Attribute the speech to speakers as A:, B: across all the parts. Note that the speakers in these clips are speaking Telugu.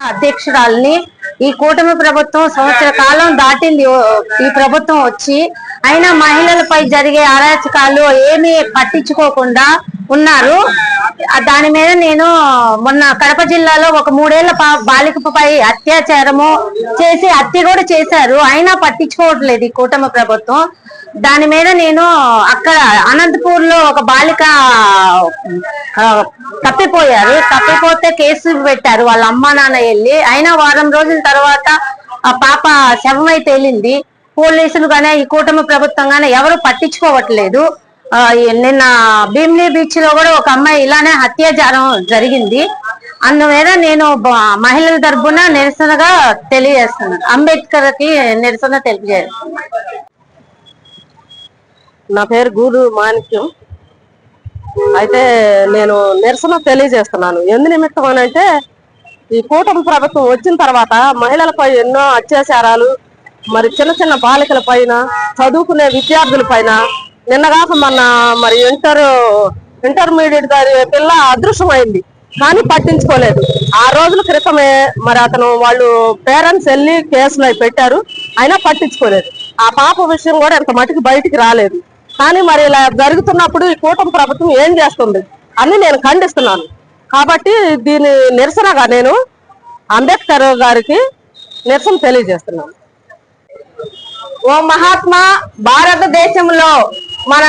A: अध्यक्ष राल ने ఈ కూటమి ప్రభుత్వం సంవత్సర కాలం దాటింది. ఈ ప్రభుత్వం వచ్చి అయినా మహిళలపై జరిగే అరాచకాలు ఏమీ పట్టించుకోకుండా ఉన్నారు. దాని మీద నేను మొన్న కడప జిల్లాలో ఒక మూడేళ్ళ పా- బాలికపై అత్యాచారము చేసి హత్య కూడా చేశారు. అయినా పట్టించుకోవట్లేదు ఈ కూటమి ప్రభుత్వం. దాని మీద నేను అక్కడ అనంతపూర్లో ఒక బాలిక తప్పిపోయారు. తప్పిపోతే కేసు పెట్టారు వాళ్ళ అమ్మా నాన్న వెళ్ళి. అయినా వారం రోజుల తర్వాత ఆ పాప శవం అయితే వెళ్ళింది పోలీసులు గానే ఈ కూటమి ప్రభుత్వం గానే ఎవరు పట్టించుకోవట్లేదు. నిన్న భీమ్లీ బీచ్లో కూడా ఒక అమ్మాయి ఇలానే హత్యాచారం జరిగింది. అందువల్ల నేను మహిళల తరపున నిరసనగా తెలియజేస్తున్నాను. అంబేద్కర్కి నిరసన తెలియజేస్తున్నాను
B: నా పేరు గూడు మాణిక్యం. అయితే నేను నిరసన తెలియజేస్తున్నాను. ఎందు నిమిత్తం అని అంటే ఈ కూటమి ప్రభుత్వం వచ్చిన తర్వాత మహిళలపై ఎన్నో అత్యాచారాలు మరి చిన్న చిన్న బాలికల పైన చదువుకునే విద్యార్థుల పైన నిన్నగాక మొన్న మరి ఇంటర్ ఇంటర్మీడియట్ దాని పిల్ల అదృశ్యమైంది. కానీ పట్టించుకోలేదు. ఆ రోజుల క్రితమే మరి అతను వాళ్ళు పేరెంట్స్ వెళ్ళి కేసులు పెట్టారు. అయినా పట్టించుకోలేదు. ఆ పాప విషయం కూడా ఇంత మటుకు బయటికి రాలేదు. కానీ మరి ఇలా జరుగుతున్నప్పుడు ఈ కూటమి ప్రభుత్వం ఏం చేస్తుంది? అని నేను ఖండిస్తున్నాను. కాబట్టి దీని నిరసనగా నేను అంబేద్కర్ గారికి నిరసన తెలియజేస్తున్నాను.
C: ఓ మహాత్మా భారతదేశంలో మన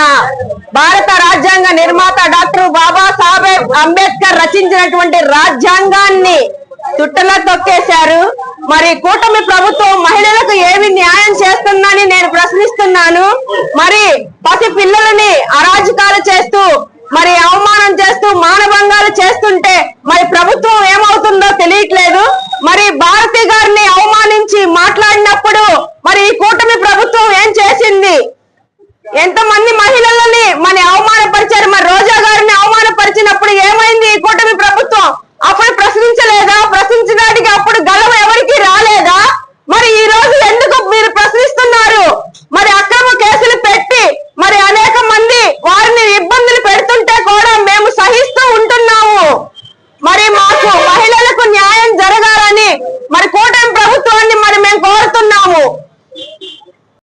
C: భారత రాజ్యాంగ నిర్మాత డాక్టర్ బాబా సాహెబ్ అంబేద్కర్ రచించినటువంటి రాజ్యాంగాన్ని చుట్టలో తొక్కేశారు మరి కూటమి ప్రభుత్వం మహిళలకు ఏమి న్యాయం చేస్తుందని నేను ప్రశ్నిస్తున్నాను. మరి పసి పిల్లలని అరాజకాలు చేస్తూ మరి అవమానం చేస్తూ మానభంగాలు చేస్తుంటే మరి ప్రభుత్వం ఏమవుతుందో తెలియట్లేదు. మరి భారతి గారిని అవమానించి మాట్లాడినప్పుడు మరి ఈ కూటమి ప్రభుత్వం ఏం చేసింది? ఎంతమంది